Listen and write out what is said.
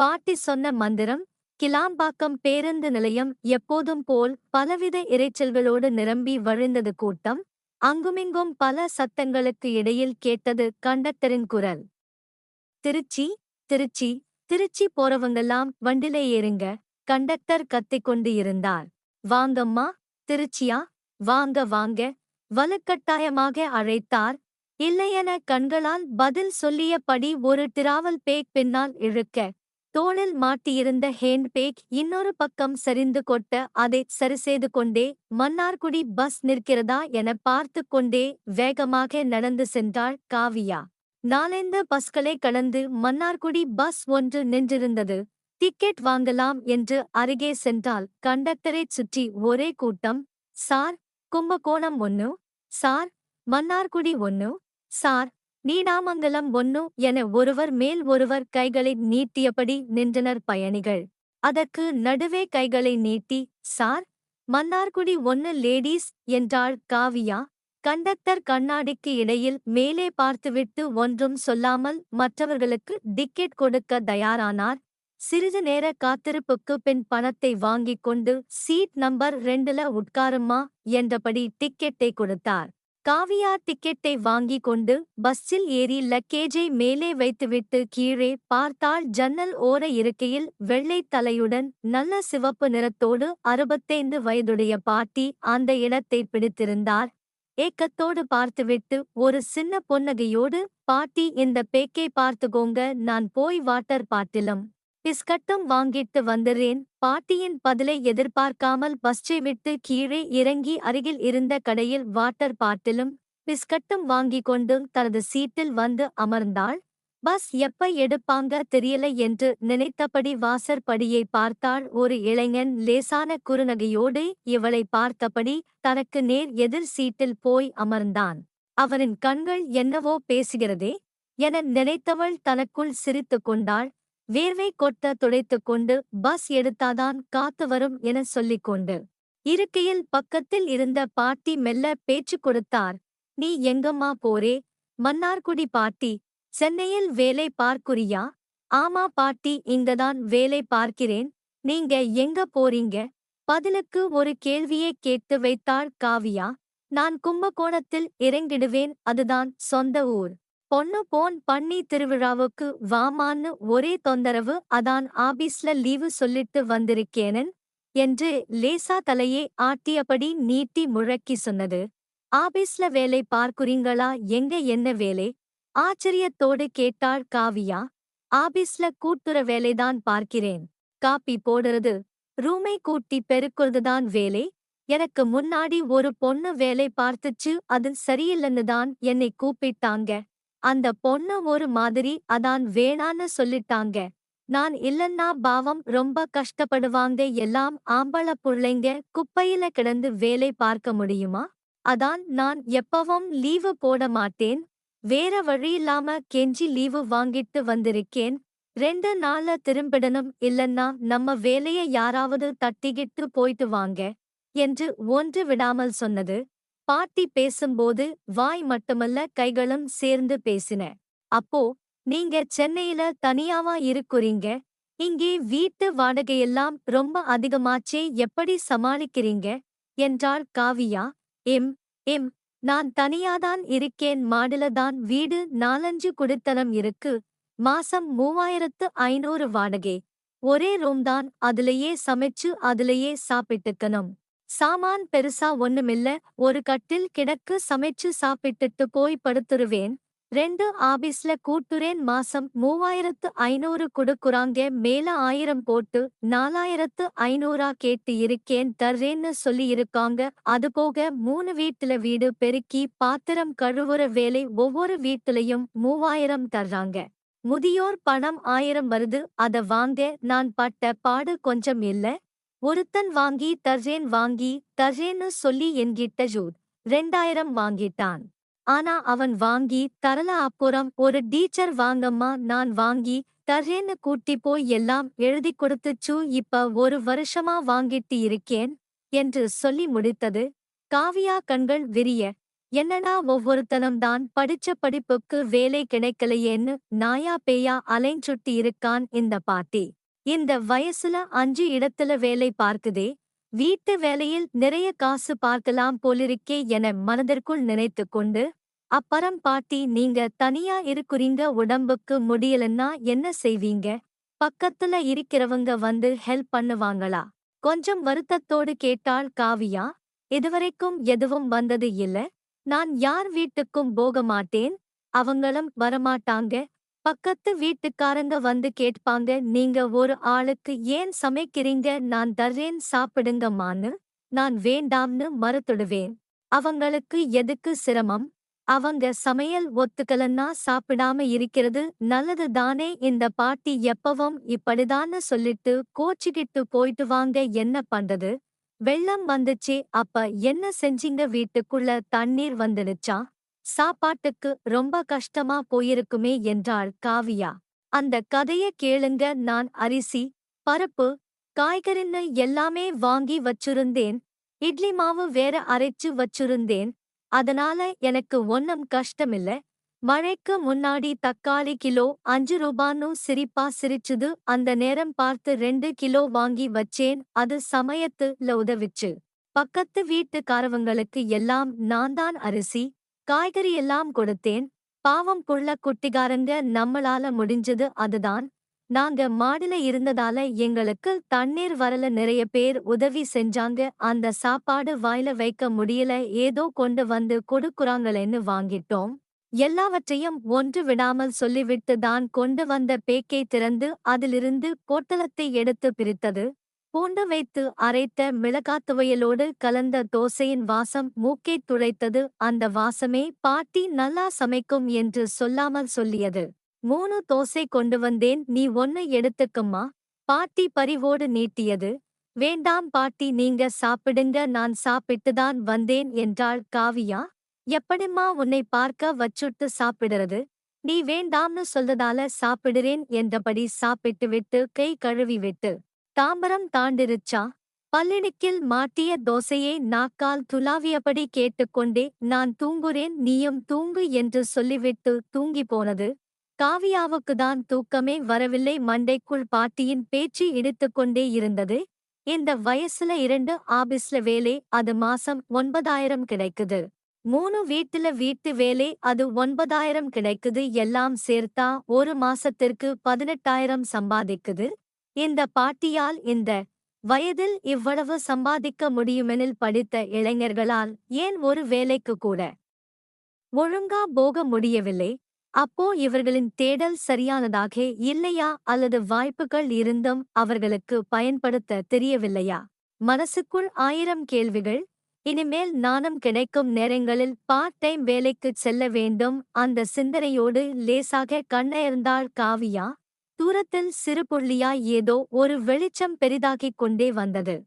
பாட்டி சொன்ன மந்திரம் கிளாம்பாக்கம் பேருந்து நிலையம் எப்போதும் போல் பலவித இரைச்சல்களோடு நிரம்பி வழிந்தது கூட்டம் அங்குமிங்கும் பல சத்தங்களுக்கு இடையில் கேட்டது கண்டக்டரின் குரல். திருச்சி திருச்சி திருச்சி போறவங்கெல்லாம் வண்டிலே ஏறுங்க கண்டக்டர் கத்திக்கொண்டு இருந்தார். வாங்கம்மா திருச்சியா? வாங்க வாங்க வலுக்கட்டாயமாக அழைத்தார். இல்லையென கண்களால் பதில் சொல்லியபடி ஒரு டிராவல் பேக் பின்னால் இழுக்க தோளில் மாட்டியிருந்த ஹேண்ட் பேக் இன்னொரு பக்கம் சரிந்து கொட்ட அதை சரிசெய்து கொண்டே மன்னார்குடி பஸ் நிற்கிறதா? என பார்த்து கொண்டே வேகமாக நடந்து சென்றாள் காவியா. நாலைந்து பஸ்களை கடந்து மன்னார்குடி பஸ் ஒன்று நின்றிருந்தது. டிக்கெட் வாங்கலாம் என்று அருகே சென்றால் கண்டக்டரைச் சுற்றி ஒரே கூட்டம். சார் கும்பகோணம் ஒன்னு சார் மன்னார்குடி ஒன்னு சார் நீடாமங்கலம் ஒன்னு என ஒருவர் மேல் ஒருவர் கைகளை நீட்டியபடி நின்றனர் பயணிகள். அதற்கு நடுவே கைகளை நீட்டி சார் மன்னார்குடி ஒன்னு லேடீஸ் என்றாள் காவியா. கண்டக்டர் கண்ணாடிக்கு இடையில் மேலே பார்த்துவிட்டு ஒன்றும் சொல்லாமல் மற்றவர்களுக்கு டிக்கெட் கொடுக்க தயாரானார். சிறிது நேர காத்திருப்புக்கு பின் பணத்தை வாங்கிக் கொண்டு சீட் நம்பர் ரெண்டுல உட்காருமா என்றபடி டிக்கெட்டை கொடுத்தார். காவியா டிக்கெட்டை வாங்கிக் கொண்டு பஸ்ஸில் ஏறி லக்கேஜை மேலே வைத்துவிட்டு கீழே பார்த்தால் ஜன்னல் ஓர இருக்கையில் வெள்ளை தலையுடன் நல்ல சிவப்பு நிறத்தோடு அறுபத்தைந்து வயதுடைய பாட்டி அந்த இடத்தை பிடித்திருந்தார். ஏக்கத்தோடு பார்த்துவிட்டு ஒரு சின்ன பொன்னகையோடு பாட்டி இந்த பேக்கை பார்த்துக்கோங்க நான் போய் வாட்டர் பாட்டிலும். பிஸ்கட்டும் வாங்கிட்டு வந்துறேன். பாட்டியின் பதிலை எதிர்பார்க்காமல் பஸ்ஸை விட்டு கீழே இறங்கி அருகில் இருந்த கடையில் வாட்டர் பாட்டிலும் பிஸ்கட்டும் வாங்கிக் கொண்டு தனது சீட்டில் வந்து அமர்ந்தாள். பஸ் எப்ப எடுப்பாங்க தெரியல என்று நினைத்தபடி வாசற்படியை பார்த்தாள். ஒரு இளைஞன் லேசான குறுநகையோடு இவளை பார்த்தபடி தனக்கு நேர் எதிர் சீட்டில் போய் அமர்ந்தான். அவனின் கண்கள் என்னவோ பேசுகிறதே என நினைத்தவள் தனக்குள் சிரித்துக் கொண்டாள். வேர்வை கொட்ட துடைத்துக் கொண்டு பஸ் எடுத்தாதான் காத்து வரும் என சொல்லிக் கொண்டு இருக்கையில் பக்கத்தில் இருந்த பாட்டி மெல்ல பேச்சு கொடுத்தார். நீ எங்கம்மா போரே மன்னார்குடி பாட்டி சென்னையில் வேலை பார்க்குறியா? ஆமா பாட்டி இங்கதான் வேலை பார்க்கிறேன். நீங்க எங்க போறீங்க? பதிலுக்கு ஒரு கேள்வியை கேட்டு வைத்தாள் காவியா. நான் கும்பகோணத்தில் இறங்கிடுவேன் அதுதான் சொந்த ஊர். பொண்ணு போன் பண்ணி திருவிழாவுக்கு வாமான்னு ஒரே தொந்தரவு அதான் ஆபீஸ்ல லீவு சொல்லிட்டு வந்திருக்கேனன் என்று லேசா தலையே ஆட்டியபடி நீட்டி முழக்கி சொன்னது. ஆபீஸ்ல வேலை பார்க்குறீங்களா? எங்க என்ன வேலை? ஆச்சரியத்தோடு கேட்டாள் காவியா ஆபீஸ்ல கூட்டுற வேலைதான் பார்க்கிறேன். காப்பி போடுறது ரூமை கூட்டி பெருக்குறதுதான் வேலை. எனக்கு முன்னாடி ஒரு பொண்ணு வேலை பார்த்துச்சு அது சரியில்லைன்னு தான் என்னை கூப்பிட்டாங்க. அந்த பொண்ணு ஒரு மாதிரி அதான் வேணான்னு சொல்லிட்டாங்க. நான் இல்லன்னா பாவம் ரொம்ப கஷ்டப்படுவாங்க எல்லாம் ஆம்பள புள்ளைங்க குப்பையில கிடந்து வேலை பார்க்க முடியுமா? அதான் நான் எப்பவும் லீவு போட மாட்டேன் வேற வழியில்லாம கெஞ்சி லீவு வாங்கிட்டு வந்திருக்கேன் ரெண்டு நாள்ல திரும்பிடணும் இல்லன்னா நம்ம வேலைய யாராவது தட்டிக்கிட்டு போயிட்டு வாங்க என்று ஒன்று விடாமல் சொன்னது. பாட்டி பேசும்போது வாய் மட்டுமல்ல கைகளும் சேர்ந்து பேசின. அப்போ நீங்க சென்னையில தனியாவா இருக்குறீங்க? இங்கே வீட்டு வாடகையெல்லாம் ரொம்ப அதிகமாச்சே எப்படி சமாளிக்கிறீங்க? என்றாள் காவியா. எம் எம் நான் தனியாதான் இருக்கேன் மாடில தான் வீடு நாலஞ்சு குடித்தனம் இருக்கு. மாசம் மூவாயிரத்து ஐநூறு வாடகை. ஒரே ரூம் தான் அதுலயே சமைச்சு அதுலயே சாப்பிட்டுக்கணும். சாமான் பெருசா ஒண்ணுமில்ல ஒரு கட்டில் கிடக்கு சமைச்சு சாப்பிட்டுட்டு போய் படுத்துருவேன். ரெண்டு ஆபீஸ்ல கூட்டுறேன் மாசம் மூவாயிரத்து ஐநூறு குடுக்குறாங்க மேல ஆயிரம் போட்டு நாலாயிரத்து ஐநூறா கேட்டு இருக்கேன் தர்றேன்னு சொல்லியிருக்காங்க. அது போக மூணு வீட்டுல வீடு பெருக்கி பாத்திரம் கழுவுற வேலை ஒவ்வொரு வீட்டுலயும் மூவாயிரம் தர்றாங்க. முதியோர் பணம் ஆயிரம் வருது அத வாங்க நான் பட்ட பாடு கொஞ்சம் இல்ல. ஒருத்தன் வாங்கி தர்றேன் வாங்கி தர்றேன்னு சொல்லி என்கிட்ட ஜூத் ரெண்டாயிரம் வாங்கிட்டான். ஆனா அவன் வாங்கி தரல அப்புறம் ஒரு டீச்சர் வாங்கம்மா நான் வாங்கி தர்றேன்னு கூட்டி போய் எல்லாம் எழுதி கொடுத்துச்சு இப்ப ஒரு வருஷமா வாங்கிட்டு இருக்கேன் என்று சொல்லி முடித்தது. காவியா கண்கள் விரிய என்னடா ஒவ்வொருத்தனும் தான் படிச்ச படிப்புக்கு வேலை கிடைக்கலையேன்னு நாயா பேயா அலைஞ்சுட்டி இருக்கான் இந்த பாட்டி. இந்த வயசுல அஞ்சு இடத்துல வேலை பார்க்குதே வீட்டு வேலையில் நிறைய காசு பார்க்கலாம் போலிருக்கே என மனதிற்குள் நினைத்து கொண்டு அப்பறம் பாட்டி நீங்க தனியா இருக்குறீங்க உடம்புக்கு முடியலன்னா என்ன செய்வீங்க? பக்கத்துல இருக்கிறவங்க வந்து ஹெல்ப் பண்ணுவாங்களா? கொஞ்சம் வருத்தத்தோடு கேட்டாள் காவியா இதுவரைக்கும் எதுவும் வந்தது இல்ல? நான் யார் வீட்டுக்கும் போக மாட்டேன்? அவங்களும் வரமாட்டாங்க? பக்கத்து வீட்டுக்காரங்க வந்து கேட்பாங்க நீங்க ஒரு ஆளுக்கு ஏன் சமைக்கிறீங்க? நான் தர்றேன் சாப்பிடுங்கம்மான்னு. நான் வேண்டாம்னு மறுத்துடுவேன். அவங்களுக்கு எதுக்கு சிரமம்? அவங்க சமையல் ஒத்துக்கலன்னா சாப்பிடாம இருக்கிறது நல்லது தானே? இந்த பாட்டி எப்பவும் இப்படிதான்னு சொல்லிட்டு கோச்சிக்கிட்டு போயிட்டு வாங்க என்ன பண்றது? வெள்ளம் வந்துச்சு அப்ப என்ன செஞ்சீங்க? வீட்டுக்குள்ள தண்ணீர் வந்துடுச்சா? சாப்பாட்டுக்கு ரொம்ப கஷ்டமா போயிருக்குமே என்றாள் காவியா. அந்த கதைய கேளுங்க நான் அரிசி பருப்பு காய்கறின்னு எல்லாமே வாங்கி வச்சிருந்தேன். இட்லி மாவு வேற அரைச்சு வச்சிருந்தேன். அதனால எனக்கு ஒன்னும் கஷ்டமில்ல. மழைக்கு முன்னாடி தக்காளி கிலோ அஞ்சு ரூபான்னு சிரிப்பா சிரிச்சுது. அந்த நேரம் பார்த்து ரெண்டு கிலோ வாங்கி வச்சேன். அது சமயத்துல உதவிச்சு. பக்கத்து வீட்டுக்காரவங்களுக்கு எல்லாம் நான் தான் அரிசி காய்கறி எல்லாம் கொடுத்தேன். பாவம் புள்ள குட்டிகாரங்க நம்மளால முடிஞ்சது அதுதான். நாங்க மாடில இருந்ததால எங்களுக்கு தண்ணீர் வரல. நிறைய பேர் உதவி செஞ்சாங்க. அந்த சாப்பாடு வாயில வைக்க முடியல. ஏதோ கொண்டு வந்து கொடுக்குறாங்களேன்னு வாங்கிட்டோம். எல்லாவற்றையும் ஒன்று விடாமல் சொல்லிவிட்டு தான் கொண்டு வந்த பேக்கை திறந்து அதிலிருந்து பொட்டலத்தை எடுத்து பிரித்தது. பூண்டு வைத்து அரைத்த மிளகாத் துவையலோடு கலந்த தோசையின் வாசம் மூக்கைத் துளைத்தது அந்த வாசமே பாட்டி நல்லா சமைக்கும் என்று சொல்லாமல் சொல்லியது. மூணு தோசை கொண்டு வந்தேன் நீ ஒன்னு எடுத்துக்கம்மா. பாட்டி பரிவோடு நீட்டியது. வேண்டாம் பாட்டி நீங்க சாப்பிடுங்க நான் சாப்பிட்டுதான் வந்தேன் என்றாள் காவியா. எப்படிம்மா உன்னை பார்க்க வச்சுட்டு சாப்பிடுறது? நீ வேண்டாம்னு சொல்லதால சாப்பிடுறேன் என்றபடி சாப்பிட்டு விட்டு கை கழுவி விட்டு தாம்பரம் தாண்டிருச்சா? பல்லிடுக்கில் மாட்டிய தோசையை நாக்கால் துலாவியபடி கேட்டுக்கொண்டே நான் தூங்குறேன் நீயும் தூங்கு என்று சொல்லிவிட்டு தூங்கி போனது காவியாவுக்குதான் தூக்கமே வரவில்லை. மண்டைக்குள் பாட்டியின் பேச்சு இடித்துக்கொண்டே இருந்தது. இந்த வயசுல இரண்டு ஆபீஸ்ல வேலை அது மாசம் ஒன்பதாயிரம் கிடைக்குது. மூணு வீட்டுல வீட்டு வேலை அது ஒன்பதாயிரம் கிடைக்குது. எல்லாம் சேர்த்தா ஒரு மாசத்திற்கு பதினெட்டாயிரம் சம்பாதிக்குது. இந்த பாட்டியால் இந்த வயதில் இவ்வளவு சம்பாதிக்க முடியுமெனில் படித்த இளைஞர்களால் ஏன் ஒரு வேலைக்கு கூட ஒழுங்கா போக முடியவில்லை? அப்போ இவர்களின் தேடல் சரியானதாக இல்லையா? அல்லது வாய்ப்புகள் இருந்தும் அவர்களுக்கு பயன்படுத்த தெரியவில்லையா? மனசுக்குள் ஆயிரம் கேள்விகள். இனிமேல் நாணம் கிடைக்கும் நேரங்களில் பார்ட் டைம் வேலைக்குச் செல்ல வேண்டும். அந்த சிந்தனையோடு லேசாக கண்ணயர்ந்தாள் காவியா? தூரத்தில் சிறுபொள்ளியாய் ஏதோ ஒரு வெளிச்சம் பெரிதாகிக் கொண்டே வந்தது.